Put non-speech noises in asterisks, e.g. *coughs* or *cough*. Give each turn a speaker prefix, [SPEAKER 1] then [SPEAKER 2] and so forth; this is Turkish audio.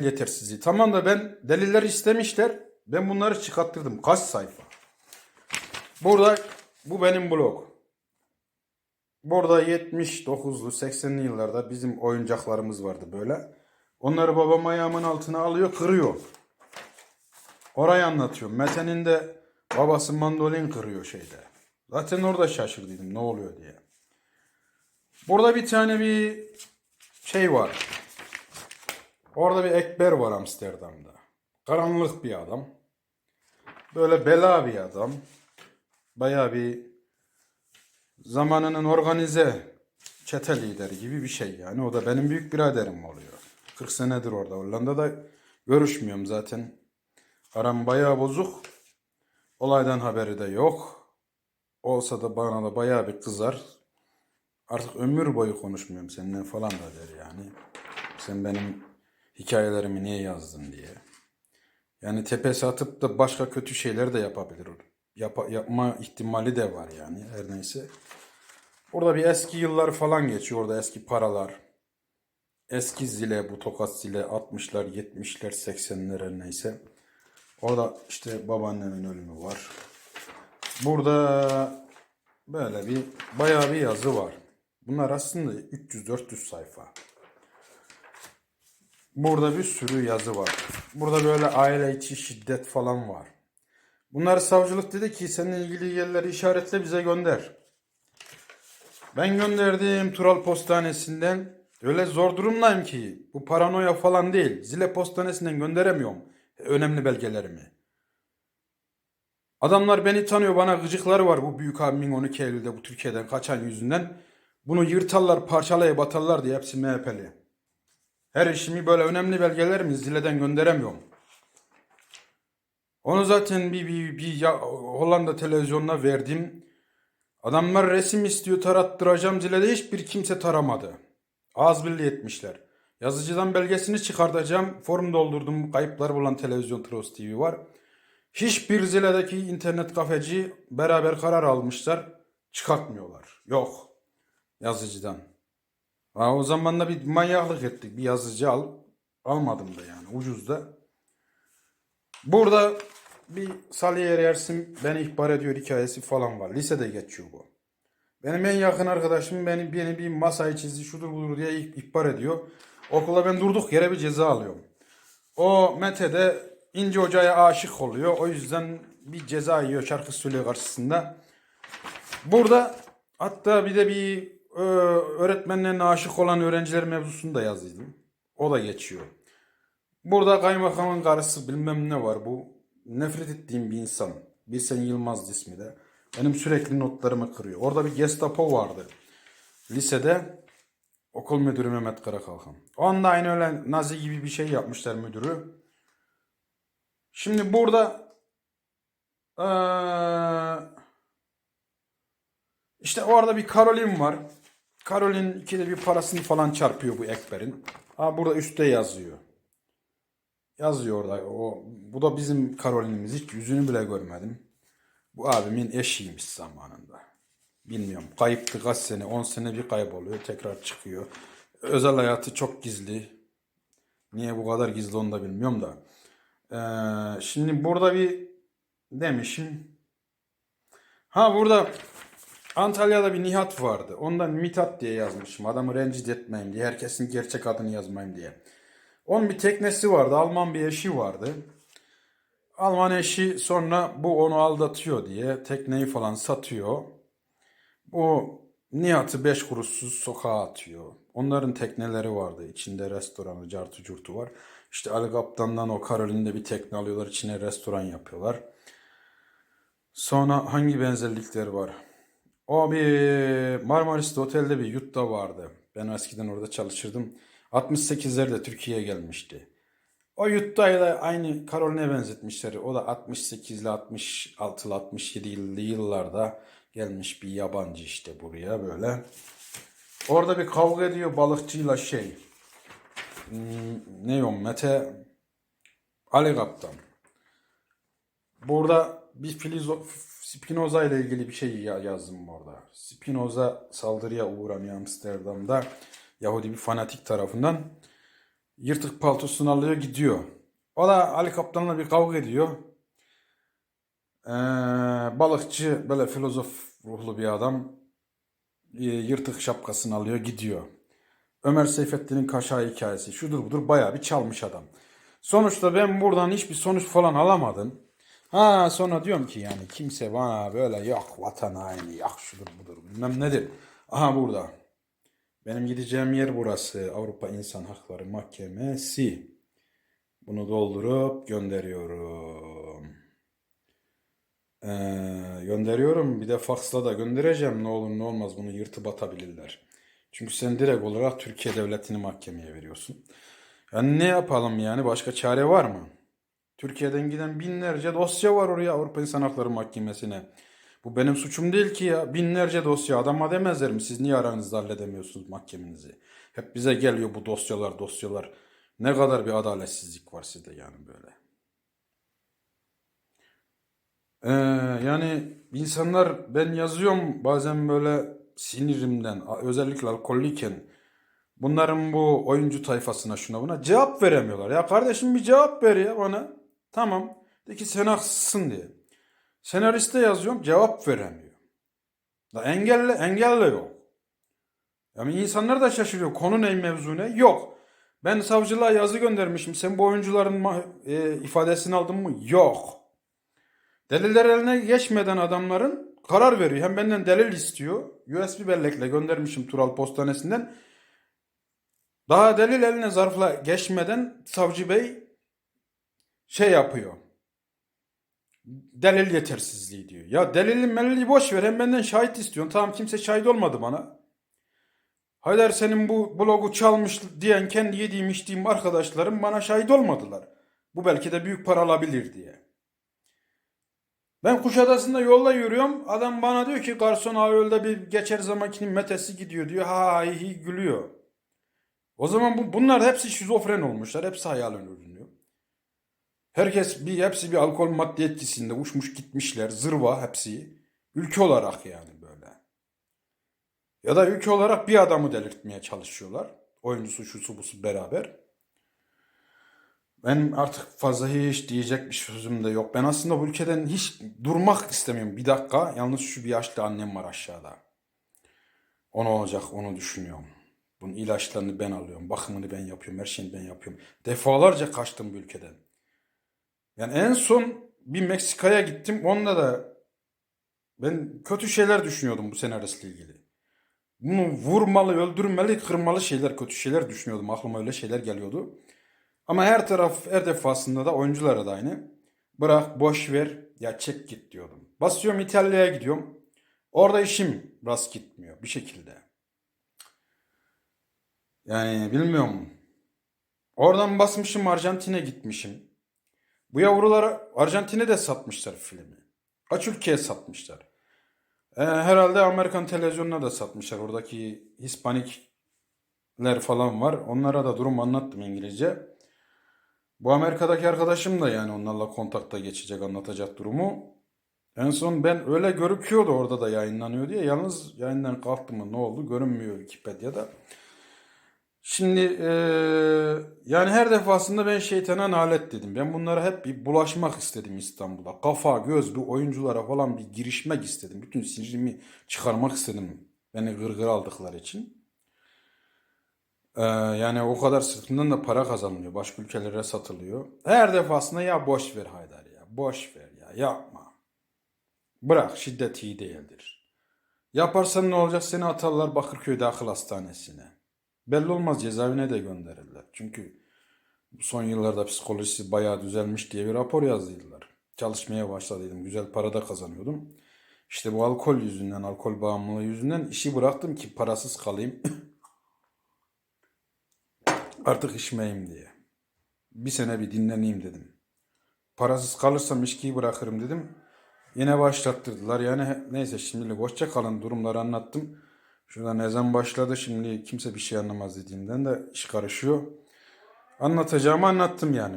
[SPEAKER 1] yetersizliği. Tamam da ben deliller istemişler. Ben bunları çıkarttırdım. Kaç sayfa? Burada bu benim blog. Burada 79'lu 80'li yıllarda bizim oyuncaklarımız vardı böyle. Onları babam ayağımın altına alıyor kırıyor. Orayı anlatıyorum. Mete'nin de babası mandolin kırıyor şeyde. Zaten orada şaşırdıydım ne oluyor diye. Burada bir tane bir şey var. Orada bir Ekber var Amsterdam'da. Karanlık bir adam. Böyle bela bir adam. Baya bir zamanının organize çete lideri gibi bir şey yani. O da benim büyük biraderim oluyor. 40 senedir orada. Hollanda'da görüşmüyorum zaten. Aram bayağı bozuk. Olaydan haberi de yok. Olsa da bana da bayağı bir kızar. Artık ömür boyu konuşmuyorum seninle falan da der yani. Sen benim hikayelerimi niye yazdın diye. Yani tepesi atıp da başka kötü şeyler de yapabilir. Yapa- yapma ihtimali de var yani her neyse. Burada bir eski yıllar falan geçiyor orada eski paralar. Eski zile bu tokat zile 60'lar 70'ler 80'ler her neyse. Orada işte babaannemin ölümü var. Burada böyle bir bayağı bir yazı var. Bunlar aslında 300-400 sayfa. Burada bir sürü yazı var. Burada böyle aile içi şiddet falan var. Bunları savcılık dedi ki seninle ilgili yerleri işaretle bize gönder. Ben gönderdim Tural Postanesi'nden. Öyle zor durumdayım ki. Bu paranoya falan değil. Zile Postanesi'nden gönderemiyorum. Önemli belgelerimi. Adamlar beni tanıyor. Bana gıcıkları var bu büyük abimin 12 Eylül'de bu Türkiye'den kaçan yüzünden. Bunu yırtarlar, parçalayıp atarlar diye hepsi MHP'li. Her işimi böyle önemli belgelerimi zileden gönderemiyorum. Onu zaten bir, bir, bir ya, Hollanda televizyonuna verdim. Adamlar resim istiyor tarattıracağım zilede hiçbir kimse taramadı. Ağız birliği etmişler. Yazıcıdan belgesini çıkartacağım. Form doldurdum. Kayıplar bulan televizyon Tros TV var. Hiçbir ziledeki internet kafeci beraber karar almışlar. Çıkartmıyorlar. Yok. Yazıcıdan. Ha, o zaman da bir manyaklık ettik. Bir yazıcı al. Almadım da yani. Ucuz da. Burada bir Saliyer Ersin beni ihbar ediyor hikayesi falan var. Lisede geçiyor bu. Benim en yakın arkadaşım beni, beni bir masayı çizdi şudur budur diye ih- ihbar ediyor. Okula ben durduk yere bir ceza alıyorum. O Mete de İnce Hoca'ya aşık oluyor. O yüzden bir ceza yiyor şarkı söylüyor karşısında. Burada hatta bir de bir öğretmenlerine aşık olan öğrenciler mevzusunu da yazdıydım. O da geçiyor. Burada kaymakamın karısı bilmem ne var bu. Nefret ettiğim bir insan. Bilsen Yılmaz ismi de. Benim sürekli notlarımı kırıyor. Orada bir Gestapo vardı. Lisede okul müdürü Mehmet Karakalkan. O anda aynı öyle Nazi gibi bir şey yapmışlar müdürü. Şimdi burada eee, işte orada bir Karolin var. Karolin ikide bir parasını falan çarpıyor bu Ekber'in. Ha burada üstte yazıyor. Yazıyor orada. O, bu da bizim Karolin'imiz. Hiç yüzünü bile görmedim. Bu abimin eşiymiş zamanında. Bilmiyorum. Kayıptı kaç sene. 10 sene bir kayboluyor. Tekrar çıkıyor. Özel hayatı çok gizli. Niye bu kadar gizli onu da bilmiyorum da. Ee, şimdi burada bir demişim. Ha burada Antalya'da bir Nihat vardı. Ondan Mithat diye yazmışım. Adamı rencide etmeyeyim diye. Herkesin gerçek adını yazmayayım diye. Onun bir teknesi vardı. Alman bir eşi vardı. Alman eşi sonra bu onu aldatıyor diye tekneyi falan satıyor. Bu Nihat'ı beş kuruşsuz sokağa atıyor. Onların tekneleri vardı. İçinde restoranı, cartı curtu var. İşte Ali Kaptan'dan o Karolin'de bir tekne alıyorlar. içine restoran yapıyorlar. Sonra hangi benzerlikleri var? O bir Marmaris'te otelde bir yurtta vardı. Ben eskiden orada çalışırdım. 68'lerde Türkiye'ye gelmişti. O yuttayla aynı Karolin'e benzetmişler. O da 68'li 66'lı 67'li yıllarda gelmiş bir yabancı işte buraya böyle. Orada bir kavga ediyor balıkçıyla şey. Hmm, ne o Mete Ali Kaptan. Burada bir filizo, Spinoza ile ilgili bir şey ya- yazdım orada. Spinoza saldırıya uğranıyor Amsterdam'da. Yahudi bir fanatik tarafından. Yırtık paltosunu alıyor gidiyor. O da Ali Kaptan'la bir kavga ediyor. Ee, balıkçı böyle filozof ruhlu bir adam e, yırtık şapkasını alıyor gidiyor. Ömer Seyfettin'in Kaşağı hikayesi şudur budur bayağı bir çalmış adam. Sonuçta ben buradan hiçbir sonuç falan alamadım. Ha sonra diyorum ki yani kimse bana böyle yok vatan haini yok şudur budur bilmem nedir. Aha burada. Benim gideceğim yer burası. Avrupa İnsan Hakları Mahkemesi. Bunu doldurup gönderiyorum. Ee, gönderiyorum. Bir de faksla da göndereceğim. Ne olur ne olmaz bunu yırtıp atabilirler. Çünkü sen direkt olarak Türkiye Devleti'ni mahkemeye veriyorsun. Yani ne yapalım yani? Başka çare var mı? Türkiye'den giden binlerce dosya var oraya Avrupa İnsan Hakları Mahkemesi'ne. Bu benim suçum değil ki ya. Binlerce dosya. Adama demezler mi? Siz niye aranızda halledemiyorsunuz mahkemenizi? Hep bize geliyor bu dosyalar dosyalar. Ne kadar bir adaletsizlik var sizde yani böyle. Ee, yani insanlar ben yazıyorum bazen böyle sinirimden özellikle alkollüyken bunların bu oyuncu tayfasına şuna buna cevap veremiyorlar. Ya kardeşim bir cevap ver ya bana. Tamam. De ki sen haksızsın diye. Senariste yazıyorum cevap veremiyor. Da engelle, engelle yok. Yani insanlar da şaşırıyor. Konu ne mevzu ne? Yok. Ben savcılığa yazı göndermişim. Sen bu oyuncuların e, ifadesini aldın mı? Yok. Deliller eline geçmeden adamların karar veriyor. Hem benden delil istiyor. USB bellekle göndermişim Tural Postanesi'nden. Daha delil eline zarfla geçmeden savcı bey şey yapıyor. Delil yetersizliği diyor. Ya delili melili boş ver. Hem benden şahit istiyorsun. Tamam kimse şahit olmadı bana. Haydar senin bu blogu çalmış diyen kendi yediğim içtiğim arkadaşlarım bana şahit olmadılar. Bu belki de büyük para alabilir diye. Ben Kuşadası'nda yolda yürüyorum. Adam bana diyor ki garson ayolda bir geçer zamankinin metesi gidiyor diyor. Ha hi, hi gülüyor. O zaman bu, bunlar hepsi şizofren olmuşlar. Hepsi hayal ürünüyor. Herkes bir hepsi bir alkol madde etkisinde uçmuş gitmişler. Zırva hepsi. Ülke olarak yani böyle. Ya da ülke olarak bir adamı delirtmeye çalışıyorlar. Oyuncusu şusu busu beraber. Ben artık fazla hiç diyecek bir sözüm de yok. Ben aslında bu ülkeden hiç durmak istemiyorum. Bir dakika. Yalnız şu bir yaşlı annem var aşağıda. O ne olacak onu düşünüyorum. Bunun ilaçlarını ben alıyorum. Bakımını ben yapıyorum. Her şeyini ben yapıyorum. Defalarca kaçtım bu ülkeden. Yani en son bir Meksika'ya gittim. Onda da ben kötü şeyler düşünüyordum bu senaristle ilgili. Bunu vurmalı, öldürmeli, kırmalı şeyler, kötü şeyler düşünüyordum. Aklıma öyle şeyler geliyordu. Ama her taraf, her defasında da oyunculara da aynı. Bırak, boş ver, ya çek git diyordum. Basıyorum İtalya'ya gidiyorum. Orada işim rast gitmiyor bir şekilde. Yani bilmiyorum. Oradan basmışım Arjantin'e gitmişim. Bu yavrular Arjantin'e de satmışlar filmi. Kaç ülkeye satmışlar. Ee, herhalde Amerikan televizyonuna da satmışlar. Oradaki Hispanikler falan var. Onlara da durum anlattım İngilizce. Bu Amerika'daki arkadaşım da yani onlarla kontakta geçecek, anlatacak durumu. En son ben öyle görüküyordu orada da yayınlanıyor diye. Yalnız yayından kalktı mı ne oldu görünmüyor Wikipedia'da. Şimdi eee, yani her defasında ben şeytana nalet dedim. Ben bunlara hep bir bulaşmak istedim İstanbul'a. Kafa, göz, bu oyunculara falan bir girişmek istedim. Bütün sinirimi çıkarmak istedim. Beni gırgır aldıkları için. Eee, yani o kadar sırtından da para kazanılıyor. Başka ülkelere satılıyor. Her defasında ya boş ver Haydar ya. Boş ver ya. Yapma. Bırak şiddet iyi değildir. Yaparsan ne olacak? Seni atarlar Bakırköy'de akıl hastanesine. Belli olmaz cezaevine de gönderirler. Çünkü son yıllarda psikolojisi bayağı düzelmiş diye bir rapor yazdıydılar. Çalışmaya başladıydım. Güzel para da kazanıyordum. İşte bu alkol yüzünden, alkol bağımlılığı yüzünden işi bıraktım ki parasız kalayım. *coughs* Artık içmeyeyim diye. Bir sene bir dinleneyim dedim. Parasız kalırsam içkiyi bırakırım dedim. Yine başlattırdılar. Yani neyse şimdilik hoşça kalın durumları anlattım. Şuradan ezan başladı. Şimdi kimse bir şey anlamaz dediğimden de iş karışıyor. Anlatacağımı anlattım yani.